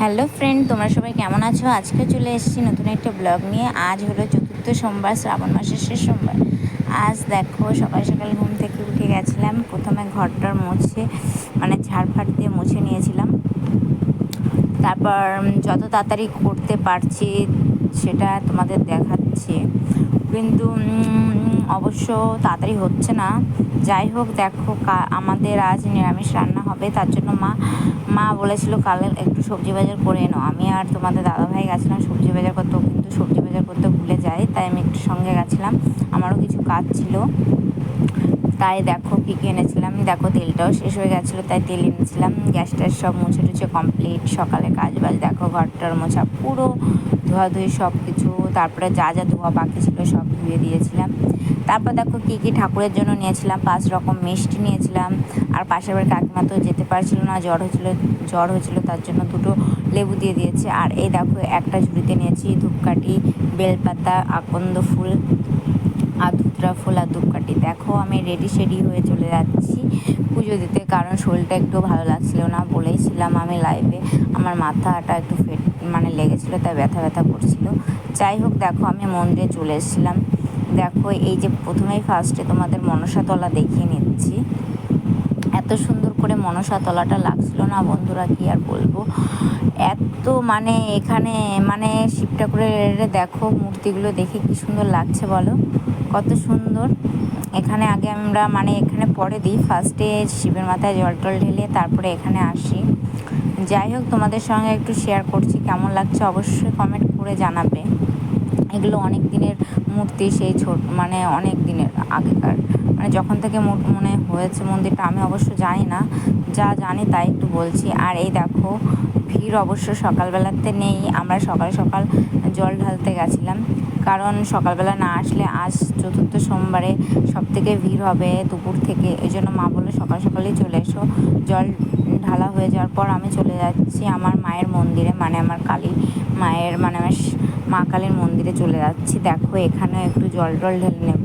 Hello friend, তোমরা সবাই কেমন আছো? আজকে চলে এসেছি নতুন একটা ব্লগ নিয়ে। আজ হলো চতুর্থ সোমবার, শ্রাবণ মাসের শেষ সোমবার। আজ দেখো, সকাল সকাল ঘুম থেকে উঠে গেছিলাম। প্রথমে ঘরটার মুছে মানে ঝাড়ফাড় দিয়ে মুছে নিয়েছিলাম। তারপর যত তাড়াতাড়ি করতে পারছি, সেটা তোমাদের দেখাচ্ছি। কিন্তু অবশ্য তাড়াতাড়ি হচ্ছে না। যাই হোক, দেখো আমাদের আজ নিরামিষ রান্না হবে, তার জন্য মা মা বলেছিল কালে একটু সবজি বাজার করে এনো। আমি আর তোমাদের দাদাভাই গেছিলাম সবজি বাজার করতেও কিন্তু সবজি বাজার করতে ভুলে যাই তাই আমি একটু সঙ্গে গেছিলাম। আমারও কিছু কাজ ছিল। তাই দেখো কী কী এনেছিলাম। দেখো তেলটাও শেষ হয়ে গেছিল, তাই তেল এনেছিলাম। গ্যাসটা সব মুছে টুছে কমপ্লিট সকালে কাজ বাজ দেখো ঘরটার মোছা, পুরো ধোয়াধুয়ি সব কিছু তারপরে যা যা ধোয়া বাকি ছিল সব ধুয়ে দিয়েছিলাম। তারপর দেখো কী কী ঠাকুরের জন্য নিয়েছিলাম, পাঁচ রকম মিষ্টি নিয়েছিলাম, আর পাশের বাড়ির কাকিমা তো যেতে পারছিল না, জ্বর হয়েছিল জ্বর হয়েছিল, তার জন্য দুটো লেবু দিয়ে দিয়েছে, আর এই দেখো একটা ঝুড়িতে নিয়েছি ধূপকাঠি, বেলপাতা, আকন্দ ফুল, আর ধুতরা ফুল আর ধূপকাঠি। দেখো আমি রেডি শেডি হয়ে চলে যাচ্ছি পুজো দিতে, কারণ শরীরটা একটু ভালো লাগছিল না বলেইছিলাম আমি লাইভে আমার মাথাটা একটু ফেট মানে লেগেছিলো, তাই ব্যথা ব্যথা করছিল। যাই হোক, দেখো আমি মন্দিরে চলে এসেছিলাম। দেখো, এই যে প্রথমেই ফার্স্টে তোমাদের মনসাতলা দেখিয়ে নিচ্ছি। এত সুন্দর করে মনসা তলাটা লাগছিল না বন্ধুরা, কি আর বলব? এত মানে এখানে মানে শিব ঠাকুরের দেখো মূর্তিগুলো দেখে কি সুন্দর লাগছে বলো? কত সুন্দর। এখানে আগে আমরা মানে এখানে পরে দিই ফার্স্টে শিবের মাথায় জল টল ঢেলে তারপরে এখানে আসি। যাই হোক, তোমাদের সঙ্গে একটু শেয়ার করছি, কেমন লাগছে অবশ্যই কমেন্ট করে জানাবে। এগুলো অনেক দিনের মূর্তি, সেই ছোট মানে অনেক দিনের আগেকার। মানে যখন থেকে মনে হয়েছে মন্দিরটা, আমি অবশ্য জানি না। যা জানি তাই একটু বলছি। আর এই দেখো, ভিড় অবশ্য সকালবেলাতে নেই। আমরা সকাল সকাল জল ঢালতে গেছিলাম। কারণ সকালবেলা না আসলে আজ চতুর্থ সোমবারে সব থেকে ভিড় হবে দুপুর থেকে। এই জন্য মা বলল, সকাল সকালেই চলে এসো। জল ঢালা হয়ে যাওয়ার পর আমি চলে যাচ্ছি আমার মায়ের মন্দিরে মানে আমার কালী মায়ের মানে আমার মা কালীর মন্দিরে চলে যাচ্ছি। দেখো, এখানেও একটু জল টল ঢেলে নেব।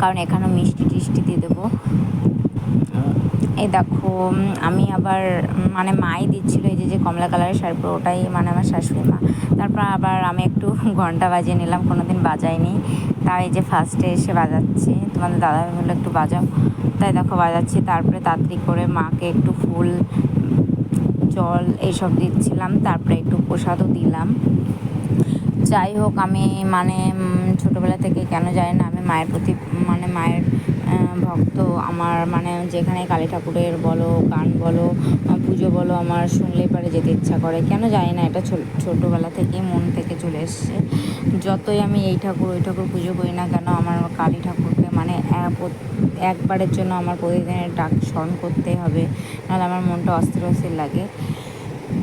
কারণ এখানেও মিষ্টি টিষ্টি দিয়ে দেবো। এই দেখো আমি আবার মানে মাই দিচ্ছিল এই যে যে কমলা কালারের শাড়ি পরে, ওটাই মানে আমার শাশুড়ি মা। তারপর আবার আমি একটু ঘণ্টা বাজিয়ে নিলাম কোনো দিন বাজাইনি তাই যে ফার্স্টে এসে বাজাচ্ছি। তোমাদের দাদা বলল, একটু বাজাও। তাই দেখো, বাজাচ্ছি। তারপরে তাড়াতাড়ি করে মাকে একটু ফুল জল এইসব দিচ্ছিলাম। তারপরে একটু প্রসাদও দিলাম। যাই হোক, আমি মানে ছোটোবেলা থেকে কেন জানি না, আমি মায়ের প্রতি মানে মায়ের ভক্ত। আমার মানে যেখানে কালী ঠাকুরের বলো, গান বলো পুজো বলো, আমার শুনলেই পারে যেতে ইচ্ছা করে। কেন জানি না, এটা ছোটোবেলা থেকেই মন থেকে চলে এসছে। যতই আমি এই ঠাকুর, ওই ঠাকুর পুজো করি না কেন, আমার কালী ঠাকুরকে মানে একবারের জন্য আমার প্রতিদিনের ডাক স্মরণ করতেই হবে। নাহলে আমার মনটা অস্থির অস্থির লাগে।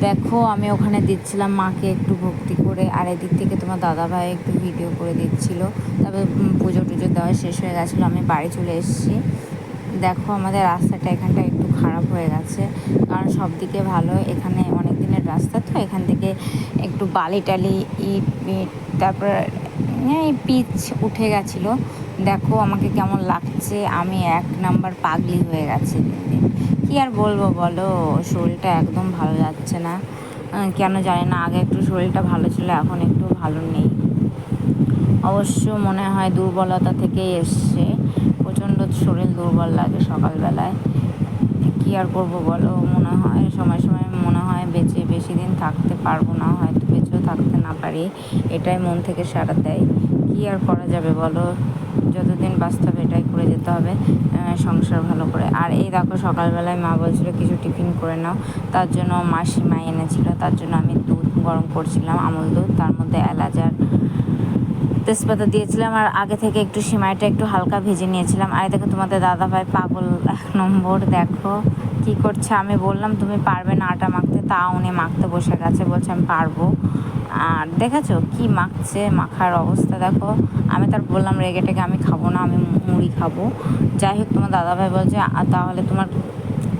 দেখো আমি ওখানে দিচ্ছিলাম মাকে একটু ভক্তি করে আর এদিক থেকে তোমার দাদাভাই একটু ভিডিও করে দিচ্ছিল। উম, পুজো টুজো দেওয়া শেষ হয়ে গেছিল আমি বাড়ি চলে এসেছি। দেখো আমাদের রাস্তাটা এখানটা একটু খারাপ হয়ে গেছে কারণ সব দিকে ভালো এখানে অনেক দিনের রাস্তা তো এখান থেকে একটু বালি টালি ইট তারপর পিচ উঠে গেছিল। দেখো আমাকে কেমন লাগছে, আমি এক নাম্বার পাগলি হয়ে গেছে কী আর বলব বলো, শরীরটা একদম ভালো যাচ্ছে না। কেন জানি না, আগে একটু শরীরটা ভালো ছিল, এখন একটু ভালো নেই। অবশ্য মনে হয় দুর্বলতা থেকেই এসছে, প্রচণ্ড শরীর দুর্বল লাগে সকালবেলায়। কী আর করব বলো, মনে হয় সময় সময় মনে হয় বেঁচে বেশি দিন থাকতে পারব না, হয়তো বেঁচেও থাকতে না পারি, এটাই মন থেকে সারা দেয়। কী আর করা যাবে বলো? যতদিন বাস্তব এটাই করে যেতে হবে সংসার ভালো করে। আর এই দেখো, সকালবেলায় মা বলছিল, কিছু টিফিন করে নাও। তার জন্য মাসি মা এনেছিল, তার জন্য আমি দুধ গরম করছিলাম, আমুল দুধ, তার মধ্যে এলাচ আর তেজপাতা দিয়েছিলাম, আর আগে থেকে একটু সিমাইটা একটু হালকা ভেজে নিয়েছিলাম। আর দেখো, তোমাদের দাদা ভাই পাগল, এক নম্বর, দেখো কি করছে। আমি বললাম, তুমি পারবে না আটা মাখতে। তা উনি মাখতে বসে গেছে, বলছে, আমি পারব। আর দেখেছ কি মাখছে, মাখার অবস্থা দেখো। আমি তার বললাম রেগে টেগে আমি খাব না, আমি মুড়ি খাব। যাই হোক, তোমার দাদাভাই বলছে তাহলে তোমার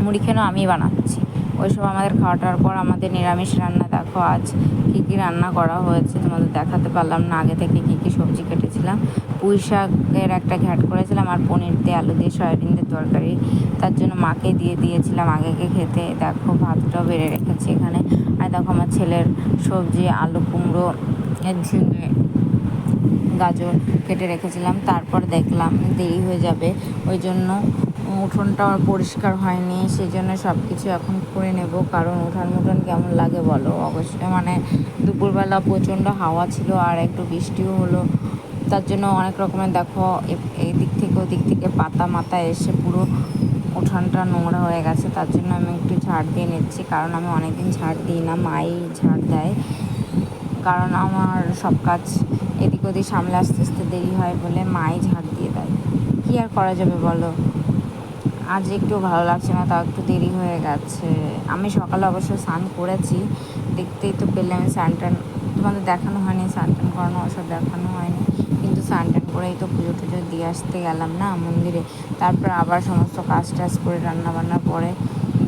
মুড়ি খেয়ে আমি বানাচ্ছি। ওইসব আমাদের খাওয়াটার পর আমাদের নিরামিষ রান্না দেখো আজ কী কী রান্না করা হয়েছে তোমাদের দেখাতে পারলাম না, আগে থেকে কী কী সবজি কেটেছিলাম পুঁই শাকের একটা ঘ্যাট করেছিলাম আর পনির দিয়ে আলু দিয়ে সয়াবিন দিয়ে তরকারি। তার জন্য মাকে দিয়ে দিয়েছিলাম। আগেকে খেতে দেখো ভাতটাও বেড়ে রেখেছি এখানে। আর দেখো দেখো আমার ছেলের সবজি, আলু, কুমড়ো, ঝিঙে, গাজর কেটে রেখেছিলাম। তারপর দেখলাম দেরি হয়ে যাবে। ওই জন্য উঠোনটা আমার পরিষ্কার হয়নি। সেই জন্য সব কিছু এখন করে নেব। কারণ উঠান মুঠোন কেমন লাগে বলো? অবশ্যই মানে দুপুরবেলা প্রচণ্ড হাওয়া ছিল আর একটু বৃষ্টিও হলো। তার জন্য অনেক রকমের দেখো এই দিক থেকে ওই দিক থেকে পাতা মাথা এসে পুরো উঠানটা নোংরা হয়ে গেছে। তার জন্য আমি একটু ঝাড় দিয়ে নিচ্ছি, কারণ আমি অনেকদিন ঝাড় দিই না, মাই ঝাড় দেয়। কারণ আমার সব কাজ এদিক ওদিক সামলে আস্তে আস্তে দেরি হয় বলে মাই ঝাড় দিয়ে দেয়। কী আর করা যাবে বলো? আজ একটু ভালো লাগছে না, তাও একটু দেরি হয়ে গেছে। আমি সকালে অবশ্য স্নান করেছি, দেখতেই তো পেলে আমি স্নান তোমাদের দেখানো হয়নি স্নান করানো, ওসব দেখানো হয়নি। স্নান টান করেই তো পুজো টুজো দিয়ে আসতে গেলাম না মন্দিরে। তারপর আবার সমস্ত কাজ টাজ করে রান্না বান্না করে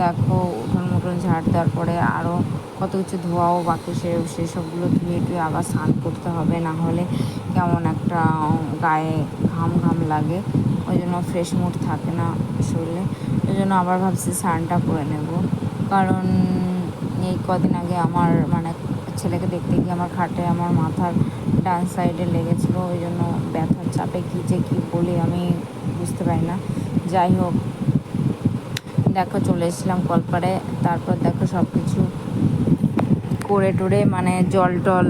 দেখো উঠোন মুঠোন ঝাড় দেওয়ার পরে আরও কত কিছু ধোয়াও বাকি সে সেসবগুলো ধুয়ে টুয়ে আবার স্নান করতে হবে। না হলে কেমন একটা গায়ে ঘাম ঘাম লাগে। ওই জন্য ফ্রেশ মুড থাকে না শরীরে। ওই জন্য আবার ভাবছি স্নানটা করে নেব। কারণ এই কদিন আগে আমার মানে ছেলেকে দেখতে গিয়ে আমার খাটে আমার মাথার ডান সাইডে লেগেছিলো, ওই জন্য ব্যথার চাপে কী যে কী বলি আমি বুঝতে পারি না। যাই হোক, দেখো চলে এসেছিলাম কলপারে তারপর দেখো সব কিছু করে টোরে মানে জল টল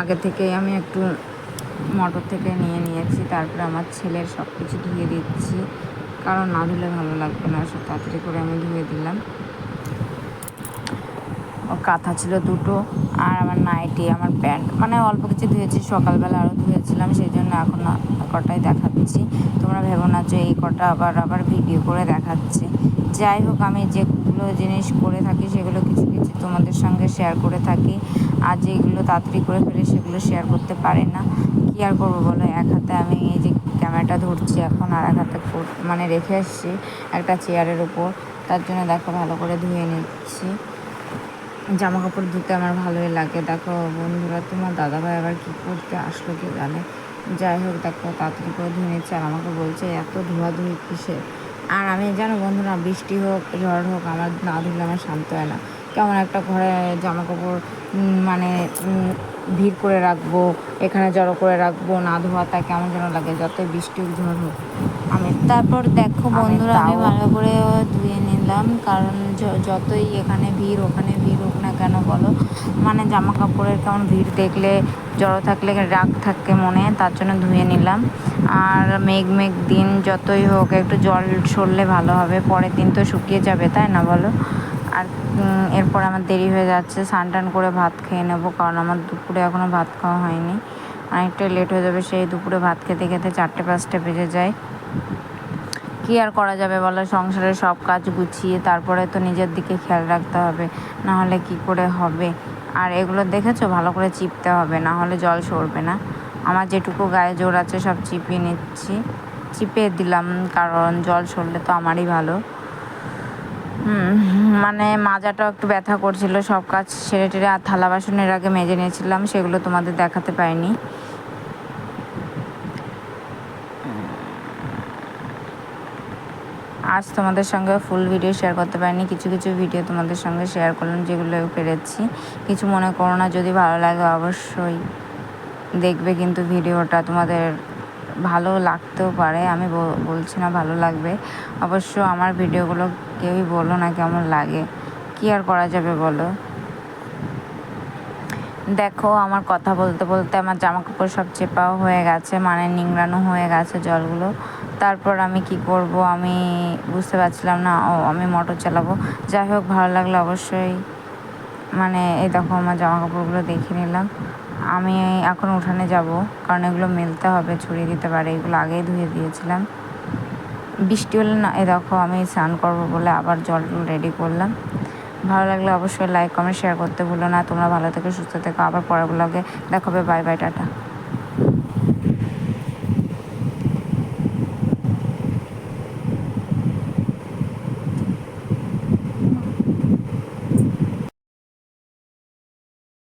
আগে থেকে আমি একটু মোটর থেকে নিয়ে নিয়েছি, তারপরে আমার ছেলের সব কিছু ধুয়ে দিচ্ছি, কারণ না ধুলে ভালো লাগবে না, সব তাড়াতাড়ি করে আমি ধুয়ে দিলাম। কাঁথা ছিল দুটো আর আমার নাইটি, আমার প্যান্ট। মানে অল্প কিছু ধুয়েছি, সকালবেলা আরও ধুয়েছিলাম, সেই জন্য এখন কটাই দেখাচ্ছি। তোমরা ভেবো না যে এই কটা আবার আবার ভিডিও করে দেখাচ্ছি। যাই হোক, আমি যেগুলো জিনিস করে থাকি, সেগুলো কিছু কিছু তোমাদের সঙ্গে শেয়ার করে থাকি। আর যেগুলো তাড়াতাড়ি করে ফেলে, সেগুলো শেয়ার করতে পারি না। কী আর করব বলো? এক হাতে আমি এই যে ক্যামেরাটা ধরছি এখন, আর এক হাতে মানে রেখে এসছি একটা চেয়ারের উপর। তার জন্য দেখো, ভালো করে ধুয়ে নিচ্ছি। জামা কাপড় ধুতে আমার ভালোই লাগে। দেখো বন্ধুরা তোমার দাদাভাই আবার কী করতে আসলো কি জানে? যাই হোক দেখো তাড়াতাড়ি করে ধুয়ে নিচ্ছে আর আমাকে বলছে এত ধোয়াধুয়ি কিসে আর আমি জানো বন্ধুরা বৃষ্টি হোক ঝড় হোক আমার না ধুলে আমার শান্ত হয় না। কেমন একটা ঘরে জামা কাপড় মানে ভিড় করে রাখব এখানে জড়ো করে রাখব না ধোয়া তা কেমন যেন লাগে যতই বৃষ্টি হোক ঝড় হোক। আমি তারপর দেখো বন্ধুরা আমি ভালো করে ধুয়ে নিলাম কারণ যতই এখানে ভিড় ওখানে ভিড় কেন বলো? মানে জামা কাপড়ের কেমন ভিড় দেখলে, জড়ো থাকলে, রাগ থাকে মনে, তার জন্য ধুয়ে নিলাম। আর মেঘ মেঘ দিন যতই হোক, একটু জল সরলে ভালো হবে। পরের দিন তো শুকিয়ে যাবে, তাই না বলো? আর এরপর আমার দেরি হয়ে যাচ্ছে স্নান টান করে ভাত খেয়ে নেব, কারণ আমার দুপুরে এখনও ভাত খাওয়া হয়নি। অনেকটাই লেট হয়ে যাবে, সেই দুপুরে ভাত খেতে খেতে চারটে পাঁচটা বেজে যায়। কী আর করা যাবে বলো? সংসারের সব কাজ গুছিয়ে তারপরে তো নিজের দিকে খেয়াল রাখতে হবে। না হলে কী করে হবে? আর এগুলো দেখেছ? ভালো করে চিপতে হবে, না হলে জল সরবে না। আমার যেটুকু গায়ে জোর আছে সব চিপিয়ে নিচ্ছি। চিপে দিলাম, কারণ জল সরলে তো আমারই ভালো। মানে মাজাটাও একটু ব্যথা করছিল। সব কাজ সেরে টেরে আর থালা বাসনের আগে মেজে নিয়েছিলাম, সেগুলো তোমাদের দেখাতে পাইনি। আজ তোমাদের সঙ্গে ফুল ভিডিও শেয়ার করতে পারিনি। কিছু কিছু ভিডিও তোমাদের সঙ্গে শেয়ার করলাম, যেগুলো পেরেছি। কিছু মনে করো না, যদি ভালো লাগে অবশ্যই দেখবে কিন্তু ভিডিওটা তোমাদের ভালো লাগতেও পারে, আমি বলছি না ভালো লাগবে। অবশ্য আমার ভিডিওগুলো কেউই বলো না কেমন লাগে। কি আর করা যাবে বলো? দেখো, আমার কথা বলতে বলতে আমার জামা কাপড় সব চেপাও হয়ে গেছে মানে নিংড়ানো হয়ে গেছে জলগুলো। তারপর আমি কি করব? আমি বুঝতে পারছিলাম না। ও, আমি মোটর চালাবো। যাই হোক, ভালো লাগলে অবশ্যই। মানে এই দেখো, আমার জামা কাপড়গুলো দেখে নিলাম। আমি এখন উঠানে যাব, কারণ এগুলো মেলতে হবে, ছড়িয়ে দিতে পারে। এগুলো আগেই ধুয়ে দিয়েছিলাম। বৃষ্টি হলে না এ দেখো, আমি স্নান করব বলে আবার জল রেডি করলাম। ভালো লাগলে অবশ্যই লাইক কমেন্ট শেয়ার করতে ভুলো না। তোমরা ভালো থেকো, সুস্থ থেকো। আবার পরের ব্লগে দেখাবে। Bye bye tata.